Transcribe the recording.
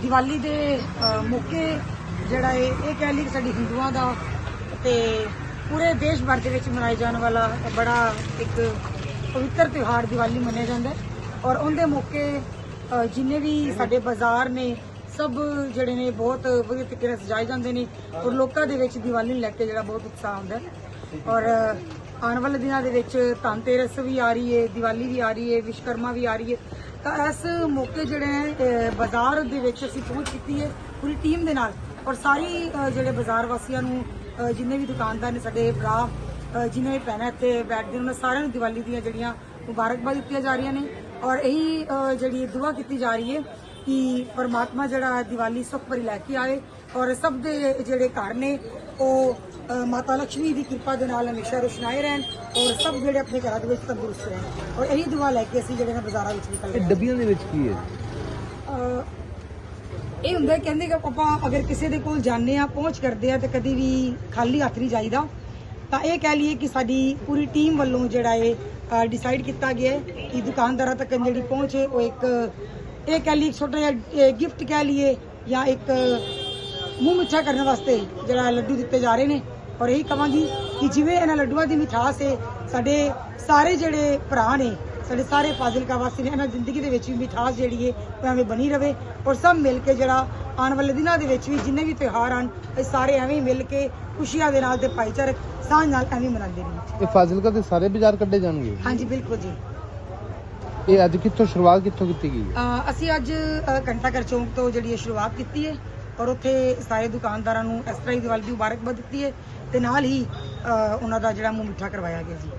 ਦੀਵਾਲੀ ਦੇ ਮੌਕੇ ਜਿਹੜਾ ਇਹ ਇਹ ਕਹਿ ਲਈ ਕਿ ਸਾਡੀ ਹਿੰਦੂਆਂ ਦਾ ਤੇ ਪੂਰੇ ਦੇਸ਼ ਭਰ ਦੇ ਵਿੱਚ ਮਨਾਏ ਜਾਣ ਵਾਲਾ ਬੜਾ ਇੱਕ ਪਵਿੱਤਰ ਤਿਉਹਾਰ ਦੀਵਾਲੀ ਮੰਨਿਆ ਜਾਂਦਾ ਔਰ ਉਹਦੇ ਮੌਕੇ ਜਿੰਨੇ ਵੀ ਸਾਡੇ ਬਾਜ਼ਾਰ ਨੇ, ਸਭ ਜਿਹੜੇ ਨੇ ਬਹੁਤ ਵਧੀਆ ਤਰੀਕੇ ਨਾਲ ਸਜਾਏ ਜਾਂਦੇ ਨੇ ਔਰ ਲੋਕਾਂ ਦੇ ਵਿੱਚ ਦੀਵਾਲੀ ਨੂੰ ਲੈ ਕੇ ਜਿਹੜਾ ਬਹੁਤ ਉਤਸ਼ਾਹ ਹੁੰਦਾ ਔਰ ਆਉਣ ਵਾਲੇ ਦਿਨਾਂ ਦੇ ਵਿੱਚ ਧਨਤੇਰਸ ਵੀ ਆ ਰਹੀ ਹੈ ਦੀਵਾਲੀ ਵੀ ਆ ਰਹੀ ਹੈ ਵਿਸ਼ਕਰਮਾ ਵੀ ਆ ਰਹੀ ਹੈ ਤਾਂ ਇਸ ਮੌਕੇ ਜਿਹੜੇ ਹੈ ਬਾਜ਼ਾਰ ਦੇ ਵਿੱਚ ਅਸੀਂ ਪਹੁੰਚ ਕੀਤੀ ਹੈ ਪੂਰੀ ਟੀਮ ਦੇ ਨਾਲ। ਔਰ ਸਾਰੀ ਜਿਹੜੇ ਬਾਜ਼ਾਰ ਵਾਸੀਆਂ ਨੂੰ ਜਿੰਨੇ ਵੀ ਦੁਕਾਨਦਾਰ ਨੇ ਸਾਡੇ ਭਰਾ ਅਹ, ਜਿਨ੍ਹਾਂ ਵੀ ਭੈਣਾਂ ਇੱਥੇ ਬੈਠਦੇ ਉਹਨਾਂ ਸਾਰਿਆਂ ਨੂੰ ਦੀਵਾਲੀ ਦੀਆਂ ਜਿਹੜੀਆਂ ਮੁਬਾਰਕਬਾਦ ਦਿੱਤੀਆਂ ਜਾ ਰਹੀਆਂ ਨੇ। ਔਰ ਇਹੀ ਜਿਹੜੀ ਦੁਆ ਕੀਤੀ ਜਾ ਰਹੀ ਹੈ ਕਿ ਪਰਮਾਤਮਾ ਜਿਹੜਾ ਦੀਵਾਲੀ ਸੁੱਖ ਭਰੀ ਲੈ ਕੇ ਆਏ ਔਰ ਸਭ ਦੇ ਜਿਹੜੇ ਘਰ ਨੇ ਉਹ ਮਾਤਾ ਲక్ష్ਮੀ ਦੀ ਕਿਰਪਾ ਦੇ ਨਾਲ ਹਮੇਸ਼ਾ ਰੁਸ਼ਨਾਏ ਰਹਿਣ ਔਰ ਸਭ ਜਿਹੜੇ ਆਪਣੇ ਘਰਾਂ ਦੇ ਵਿੱਚ ਤੰਦਰੁਸਤ ਰਹਿਣ। ਔਰ ਇਹੀ ਦੁਆ ਲੈ ਕੇ ਅਸੀਂ ਜਿਹੜੇ ਨੇ ਬਾਜ਼ਾਰਾਂ ਵਿੱਚ ਨਿਕਲ ਇਹ ਡੱਬੀਆਂ ਦੇ ਵਿੱਚ ਕੀ ਹੈ? ਇਹ ਹੁੰਦਾ ਕਹਿੰਦੇ ਕਿ ਆਪਾਂ ਅਗਰ ਕਿਸੇ ਦੇ ਕੋਲ ਜਾਂਦੇ ਆ ਪਹੁੰਚ ਕਰਦੇ ਆ ਤੇ ਕਦੀ ਵੀ ਖਾਲੀ ਹੱਥ ਨਹੀਂ ਜਾਈਦਾ ਤਾਂ ਇਹ ਕਹਿ ਲਈਏ ਕਿ ਸਾਡੀ ਪੂਰੀ ਟੀਮ ਵੱਲੋਂ ਜਿਹੜਾ ਇਹ ਡਿਸਾਈਡ ਕੀਤਾ ਗਿਆ ਹੈ ਕਿ ਦੁਕਾਨਦਾਰਾਂ ਤੱਕ ਜਿਹੜੀ ਪਹੁੰਚ ਹੈ ਉਹ ਇੱਕ ਇਹ ਕਹਿ ਲਈਏ ਛੋਟਾ ਜਿਹਾ ਗਿਫਟ ਕਹਿ ਲਈਏ ਜਾਂ ਇੱਕ ਮੂੰਹ ਮਿੱਠਾ ਕਰਨ ਵਾਸਤੇ ਜਿਹੜਾ ਲੱਡੂ ਦਿੱਤੇ ਜਾ ਰਹੇ ਨੇ ਔਰ ਇਹੀ ਕਵਾਂਗੀ ਕਿ ਜਿਵੇਂ ਇਹਨਾਂ ਲੱਡੂਆਂ ਦੀ ਮਿਠਾਸ ਹੈ ਸਾਡੇ ਸਾਰੇ ਜਿਹੜੇ ਭਰਾ ਨੇ ਸਾਡੇ ਸਾਰੇ ਫਾਜ਼ਿਲਕਾ ਵਾਸੀ ਨੇ ਇਹਨਾਂ ਜ਼ਿੰਦਗੀ ਦੇ ਵਿੱਚ ਵੀ ਮਿਠਾਸ ਜਿਹੜੀ ਹੈ ਉਹ ਐਵੇਂ ਬਣੀ ਰਵੇ ਔਰ ਸਭ ਮਿਲ ਕੇ ਜਿਹੜਾ ਆਉਣ ਵਾਲੇ ਦਿਨਾਂ ਦੇ ਵਿੱਚ ਵੀ ਜਿੰਨੇ ਵੀ ਤਿਉਹਾਰ ਆਣ ਇਹ ਸਾਰੇ ਐਵੇਂ ਮਿਲ ਕੇ ਖੁਸ਼ੀਆਂ ਦੇ ਨਾਲ ਤੇ ਭਾਈਚਾਰਕ ਸਾਂਝ ਨਾਲ ਐਵੇਂ ਮਨਾਉਂਦੇ ਨੇ ਇਹ ਫਾਜ਼ਿਲਕਾ ਦੇ ਸਾਰੇ ਬਾਜ਼ਾਰ ਕੱਢੇ ਜਾਣਗੇ ਹਾਂਜੀ ਬਿਲਕੁਲ ਜੀ ਇਹ ਅੱਜ ਕਿੱਥੋਂ ਸ਼ੁਰੂਆਤ ਕਿੱਥੋਂ ਕੀਤੀ ਗਈ ਹੈ? ਅ, ਅਸੀਂ ਅੱਜ ਅ, ਘੰਟਾਘਰ ਚੌਂਕ ਤੋਂ ਜਿਹੜੀ ਇਹ ਸ਼ੁਰੂਆਤ ਕੀਤੀ ਹੈ ਔਰ ਉੱਥੇ ਸਾਰੇ ਦੁਕਾਨਦਾਰਾਂ ਨੂੰ ਇਸ ਤਰ੍ਹਾਂ ਹੀ ਦੀਵਾਲੀ ਦੀ ਮੁਬਾਰਕਬਾਦ ਦਿੱਤੀ ਹੈ ਤੇ ਨਾਲ ਹੀ ਅ, ਉਹਨਾਂ ਦਾ ਜਿਹੜਾ ਮੂੰਹ ਮਿੱਠਾ ਕਰਵਾਇਆ ਗਿਆ ਜੀ